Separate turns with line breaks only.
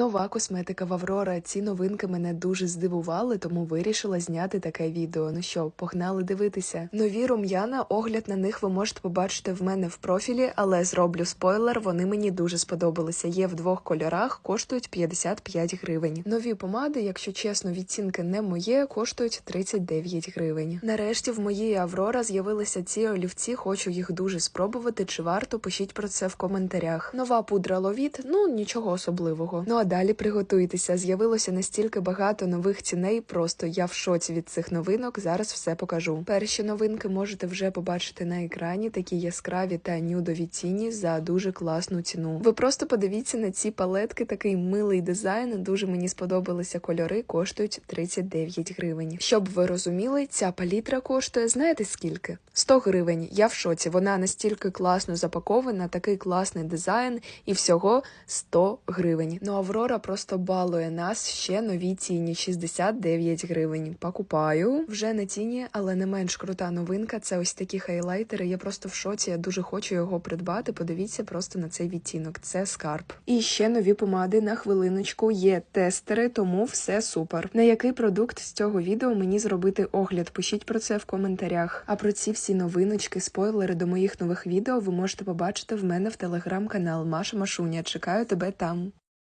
Нова косметика в Аврора. Ці новинки мене дуже здивували, тому вирішила зняти таке відео. Ну що, погнали дивитися. Нові рум'яна, огляд на них ви можете побачити в мене в профілі, але зроблю спойлер. Вони мені дуже сподобалися. Є в двох кольорах, коштують 55 гривень. Нові помади, якщо чесно, відцінки не моє, коштують 39 гривень. Нарешті в моїй Аврора з'явилися ці олівці. Хочу їх дуже спробувати. Чи варто пишіть про це в коментарях. Нова пудра ловіт, ну нічого особливого. Ну а далі приготуйтеся. З'явилося настільки багато нових ціней. Просто я в шоці від цих новинок. Зараз все покажу. Перші новинки можете вже побачити на екрані. Такі яскраві та нюдові тіні за дуже класну ціну. Ви просто подивіться на ці палетки. Такий милий дизайн. Дуже мені сподобалися кольори. Коштують 39 гривень. Щоб ви розуміли, ця палітра коштує знаєте скільки? 100 гривень. Я в шоці. Вона настільки класно запакована, такий класний дизайн, і всього 100 гривень. Ну Аврора просто балує нас ще нові ціні 69 гривень. Покупаю вже на ціні, але не менш крута новинка. Це ось такі хайлайтери. Я просто в шоці. Я дуже хочу його придбати. Подивіться просто на цей відтінок. Це скарб. І ще нові помади на хвилиночку. Є тестери, тому все супер. На який продукт з цього відео мені зробити огляд? Пишіть про це в коментарях. А про ці всі новиночки, спойлери до моїх нових відео ви можете побачити в мене в телеграм-канал Маша Машуня. Чекаю тебе там.